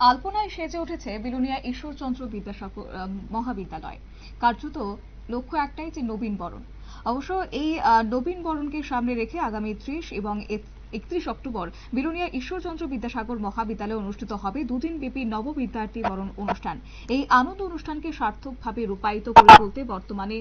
আলপনায় সেজে উঠেছে বিলুনিয়া ঈশ্বরচন্দ্র বিদ্যাসাগর মহাবিদ্যালয়। কার্যত লক্ষ্য একটাই যে নবীন বরণ। অবশ্য এই নবীন বরণকে সামনে রেখে আগামী ত্রিশ এবং একত্রিশ অক্টোবর, বিলুনিয়া ঈশ্বরচন্দ্র বিদ্যাসাগর মহাবিদ্যালয়ে অনুষ্ঠিত হবে দুদিন ব্যাপী নববিদ্যার্থী বরণ অনুষ্ঠান। এই আনন্দ অনুষ্ঠানকে সার্থকভাবে রূপায়িত করে তুলতে বর্তমানে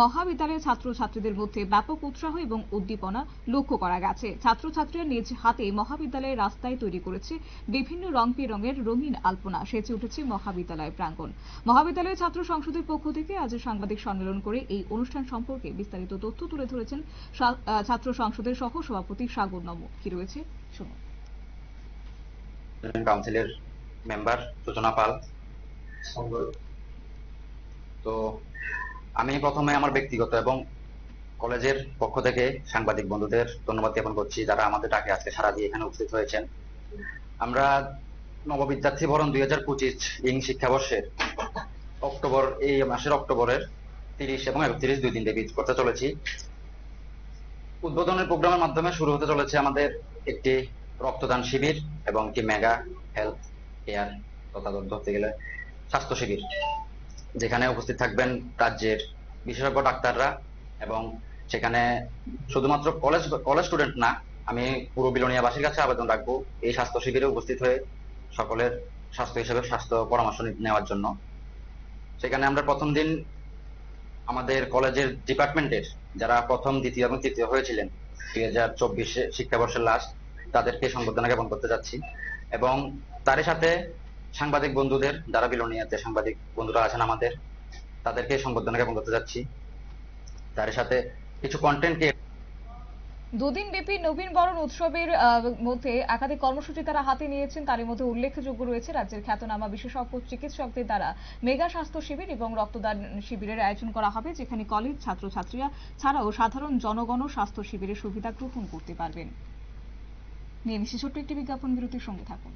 মহাবিদ্যালয়ের ছাত্রছাত্রীদের মধ্যে ব্যাপক উৎসাহ এবং উদ্দীপনা লক্ষ্য করা গেছে। ছাত্রছাত্রীরা নিজ হাতে মহাবিদ্যালয়ের রাস্তায় তৈরি করেছে বিভিন্ন রং বেরঙের রঙিন আলপনা সেচে উঠেছে মহাবিদ্যালয় প্রাঙ্গণ। মহাবিদ্যালয়ের ছাত্র সংসদের পক্ষ থেকে আজ সাংবাদিক সম্মেলন করে এই অনুষ্ঠান সম্পর্কে বিস্তারিত তথ্য তুলে ধরেছেন ছাত্র সংসদের সহ সভাপতি সাগর কি রয়েছে? শুনুন কাউন্সিলের মেম্বার সূচনা পাল। তো আমি প্রথমে আমার ব্যক্তিগত এবং কলেজের পক্ষ থেকে সাংবাদিক বন্ধুদের ধন্যবাদ জ্ঞাপন করছি যারা আমাদের ডাকে আজকে সারা দিয়ে এখানে উপস্থিত হয়েছেন। আমরা নববিদ্যার্থী ভরণ দুই হাজার পঁচিশ ইং শিক্ষাবর্ষের অক্টোবর, এই মাসের অক্টোবরের তিরিশ এবং একত্রিশ দুই দিন ব্যাপী করতে চলেছি। উদ্বোধনের প্রোগ্রামের মাধ্যমে শুরু হতে চলেছে আমাদের একটি রক্তদান শিবির এবং একটি মেগা হেলথ কেয়ার তথা ধরতে গেলে স্বাস্থ্য শিবির, যেখানে উপস্থিত থাকবেন রাজ্যের বিশেষজ্ঞ ডাক্তাররা এবং সেখানে শুধুমাত্র কলেজ কলেজ স্টুডেন্ট না, আমি পুরো বিলোনিয়াবাসীর কাছে আবেদন রাখব এই স্বাস্থ্য শিবিরে উপস্থিত হয়ে সকলের স্বাস্থ্য হিসেবে স্বাস্থ্য পরামর্শ নেওয়ার জন্য। সেখানে আমরা প্রথম দিন আমাদের কলেজের ডিপার্টমেন্টের যারা প্রথম, দ্বিতীয় এবং তৃতীয় হয়েছিলেন, দুই হাজার চব্বিশে শিক্ষাবর্ষের লাস্ট তাদেরকে সংবর্ধনা জ্ঞাপন করতে যাচ্ছি। এবং তার সাথে সাংবাদিক বন্ধুদের, যারা বিলনিয়াতে সাংবাদিক বন্ধুরা আছেন আমাদের, তাদেরকে সংবর্ধনা জ্ঞাপন করতে যাচ্ছি। তার সাথে কিছু কন্টেন্ট দুদিন ব্যাপী নবীন বরণ উৎসবের মধ্যে একাধিক কর্মসূচি তারা হাতে নিয়েছেন। তার মধ্যে উল্লেখযোগ্য রয়েছে রাজ্যের খ্যাতনামা বিশেষজ্ঞ, চিকিৎসকদের দ্বারা মেগা স্বাস্থ্য শিবির এবং রক্তদান শিবিরের আয়োজন করা হবে, যেখানে কলেজ ছাত্রছাত্রীরা ছাড়াও সাধারণ জনগণও স্বাস্থ্য শিবিরের সুবিধা গ্রহণ করতে পারবেন। নিয়ে ছোট্ট একটি বিজ্ঞাপন বিরতির সঙ্গে থাকুন।